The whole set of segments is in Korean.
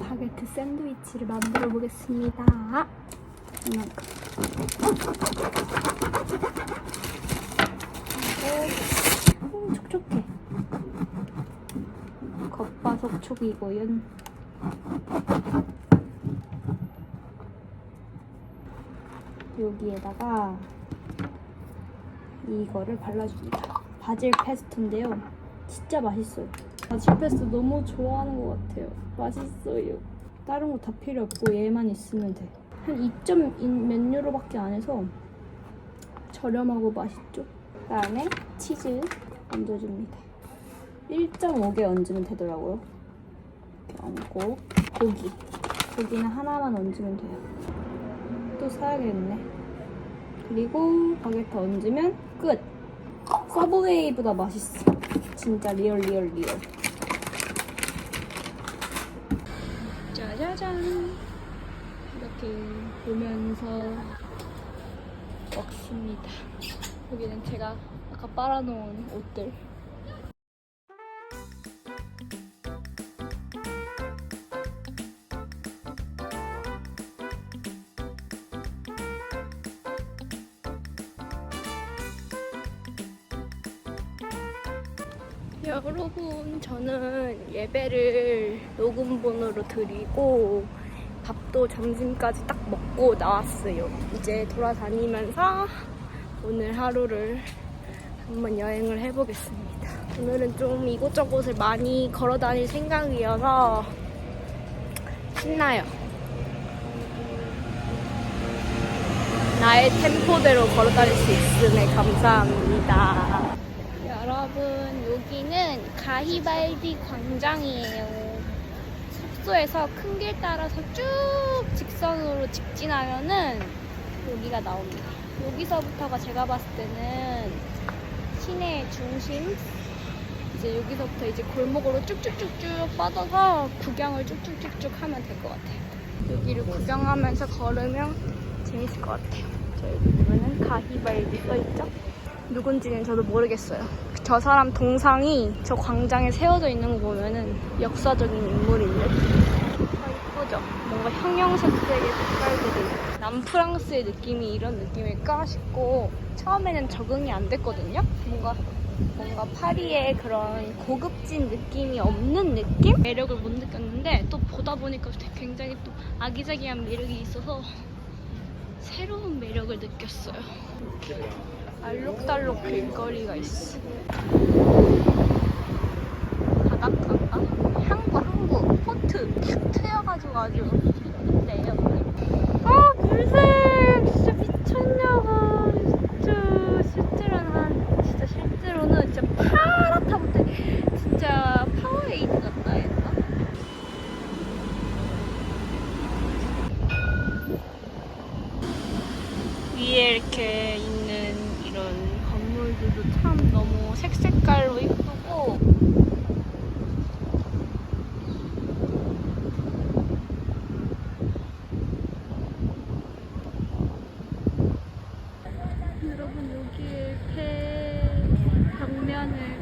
바게트 샌드위치를 만들어 보겠습니다. 이만큼. 오, 촉촉해. 겉바속촉이고요. 여기에다가 이거를 발라줍니다. 바질 페스토인데요. 진짜 맛있어요. 페스토 너무 좋아하는 것 같아요. 맛있어요. 다른 거 다 필요 없고 얘만 있으면 돼. 한 2몇 유로밖에 안 해서 저렴하고 맛있죠. 그다음에 치즈 얹어줍니다. 1.5개 얹으면 되더라고요. 이렇게 얹고 고기. 고기는 하나만 얹으면 돼요. 또 사야겠네. 그리고 바게트 얹으면 끝. 서브웨이보다 맛있어. 진짜 리얼 리얼 리얼. 짜자잔. 이렇게 보면서 먹습니다. 여기는 제가 아까 빨아놓은 옷들. 여러분, 저는 예배를 녹음본으로 드리고 밥도 점심까지 딱 먹고 나왔어요. 이제 돌아다니면서 오늘 하루를 한번 여행을 해보겠습니다. 오늘은 좀 이곳저곳을 많이 걸어 다닐 생각이어서 신나요. 나의 템포대로 걸어 다닐 수 있음에 감사합니다. 여러분, 여기는 가히발디 광장이에요. 숙소에서 큰 길 따라서 쭉 직선으로 직진하면은 여기가 나옵니다. 여기서부터가 제가 봤을 때는 시내 중심. 이제 여기서부터 이제 골목으로 쭉쭉쭉쭉 뻗어서 구경을 쭉쭉쭉쭉 하면 될 것 같아요. 여기를 구경하면서 걸으면 재밌을 것 같아요. 저기 보면은 가히발디 써있죠? 누군지는 저도 모르겠어요. 저 사람 동상이 저 광장에 세워져 있는 거 보면은 역사적인 인물인데. 아, 이쁘죠? 뭔가 형형색색의 색깔들이. 남프랑스의 느낌이 이런 느낌일까 싶고, 처음에는 적응이 안 됐거든요? 뭔가, 뭔가 파리의 그런 고급진 느낌이 없는 느낌? 매력을 못 느꼈는데, 또 보다 보니까 굉장히 또 아기자기한 매력이 있어서, 새로운 매력을 느꼈어요. 알록달록 길거리가 있어. 바닷가인가? 항구, 항구, 포트 탁 트여가지고 아주 좋네요. 아, 물색! 진짜 미쳤냐고. 진짜 실제로는 한, 진짜 실제로는 진짜 파랗다 못해. 진짜 파워에이드 같다 했나? 위에 이렇게 있는 이런 건물들도 참 너무 색색깔로 이쁘고 여러분 여기 이렇게 벽면을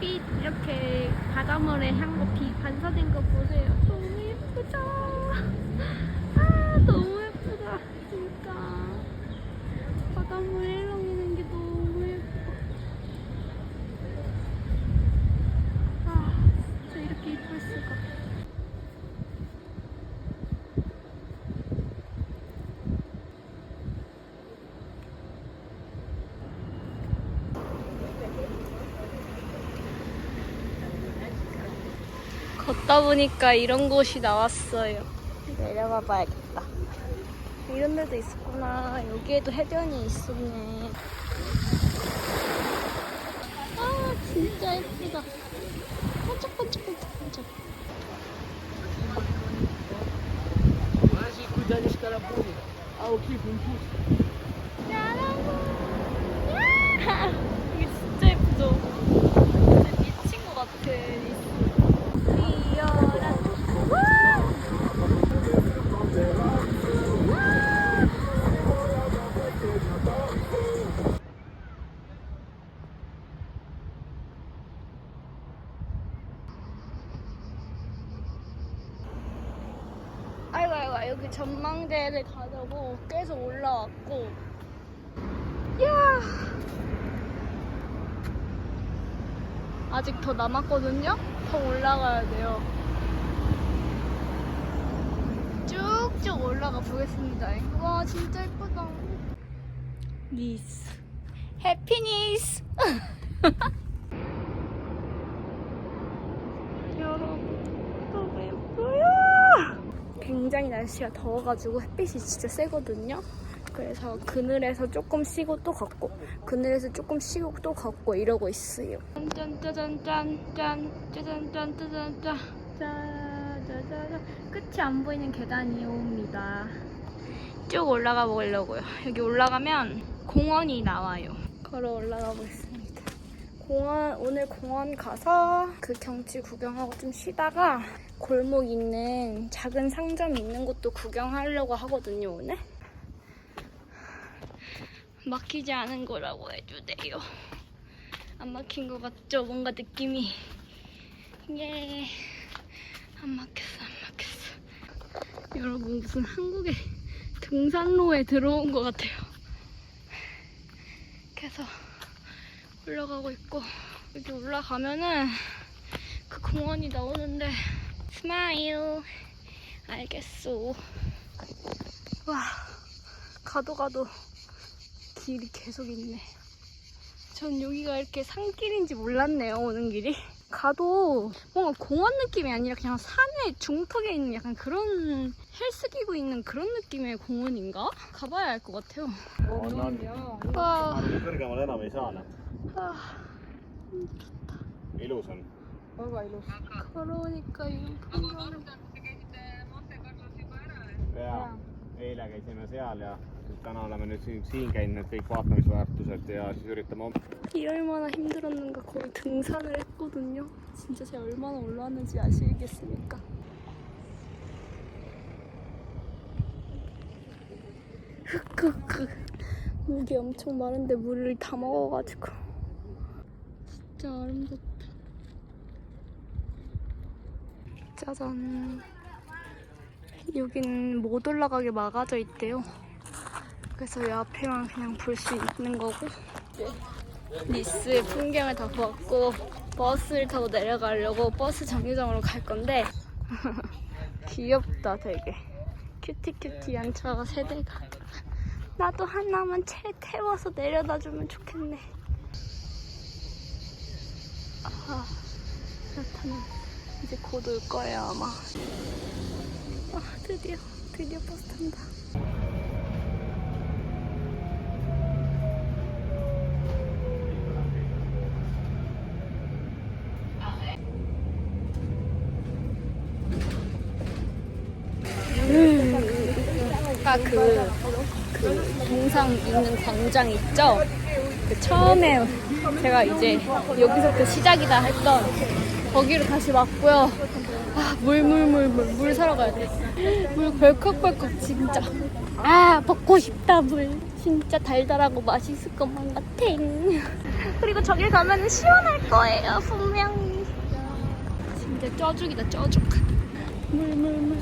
햇빛 이렇게 바닷물에 향고 비 반사된 거 보세요 너무 예쁘죠? 아 너무 예쁘다 진짜 바닷물 일렁이는 게 너무 예뻐. 아, 진짜 이렇게 예쁠 수가. 걷다 보니까 이런 곳이 나왔어요. 내려가 봐야겠다. 이런 데도 있었구나. 여기에도 해변이 있었네. 아, 진짜 예쁘다. 반짝반짝반짝반짝. Com 야! 이게 진짜 예쁘죠? 진짜 미친 것 같아. 아이고 여기 전망대를 가려고 계속 올라왔고. 이야! 아직 더 남았거든요? 더 올라가야 돼요. 쭉쭉 올라가 보겠습니다. 와 진짜 예쁘다. 니스 해피니스 여러분 너무 예뻐요 굉장히 날씨가 더워가지고 햇빛이 진짜 세거든요 그래서 그늘에서 조금 쉬고 또 걷고 그늘에서 조금 쉬고 또 걷고 이러고 있어요 짠짠짠짠짠 짜잔 짠 짜잔 짠 짜자자자 끝이 안 보이는 계단이 옵니다 쭉 올라가 보려고요 여기 올라가면 공원이 나와요 걸어 올라가 보겠습니다 공원 오늘 공원 가서 그 경치 구경하고 좀 쉬다가 골목 있는 작은 상점 있는 곳도 구경하려고 하거든요 오늘. 막히지 않은 거라고 해주세요. 안 막힌 것 같죠? 뭔가 느낌이. 예 안 막혔어 안 막혔어. 여러분 무슨 한국의 등산로에 들어온 것 같아요 그래서 올라가고 있고 여기 올라가면은 그 공원이 나오는데. 스마일. 알겠어 와 가도 가도 길이 계속 있네. 전 여기가 이렇게 산길인지 몰랐네요 오는 길이. 가도 뭔가 공원 느낌이 아니라 그냥 산의 중턱에 있는 약간 그런 헬스 기구 있는 그런 느낌의 공원인가? 가봐야 알 것 같아요 On, on. 와, Kõrgemal enam ei saa, noh. 아, ilus on. 걸어오니까 이런 풍경 ja eile käisime seal ja täna oleme nüüd siin, siin käinud kõik vaatamisväärtused ja siis üritame 얼마나 힘들었는가 거의 등산을 했거든요. 진짜 제가 얼마나 올라왔는지 아시겠습니까? 흑흑흑 목이 엄청 마른데 물을 다 먹어가지고 진짜 아름답다. 짜잔. 여기는 못 올라가게 막아져 있대요. 그래서 이 앞에만 그냥 볼 수 있는 거고. 니스의 풍경을 다 보았고 버스를 타고 내려가려고 버스 정류장으로 갈 건데 귀엽다 되게 큐티 큐티한 저 세대가 나도 하나만 채 태워서 내려다 주면 좋겠네 아 그렇다면 이제 곧 올 거예요 아마 아 드디어 드디어 버스 탄다 아까 그, 그 동상 있는 광장 있죠? 그 처음에 제가 이제 여기서부터 시작이다 했던 거기로 다시 왔고요. 아, 물, 물, 물, 물, 물 사러 가야 돼. 물 벌컥벌컥 진짜. 아, 먹고 싶다, 물. 진짜 달달하고 맛있을 것만 같아. 그리고 저길 가면 시원할 거예요, 분명히. 진짜 쪄죽이다, 쪄죽. 물, 물, 물.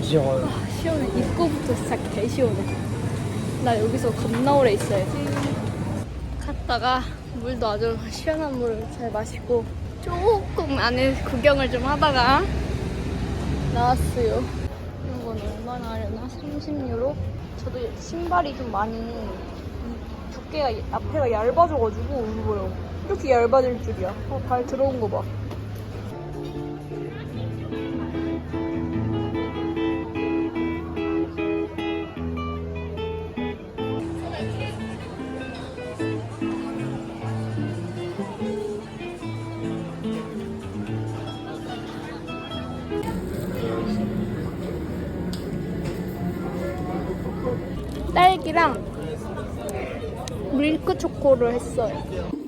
시원해. 입구부터 시작해. 개 시원해. 나 여기서 겁나 오래 있어야지. 갔다가 물도 아주 시원한 물을 잘 마시고 조금 안에 구경을 좀 하다가 나왔어요. 건 얼마나 하려나? 30유로? 저도 신발이 좀 많이 이 두께가 앞에가 얇아져가지고 이거요. 이렇게 얇아질 줄이야. 어, 발 들어온 거 봐. 딸기랑 밀크 초코를 했어요.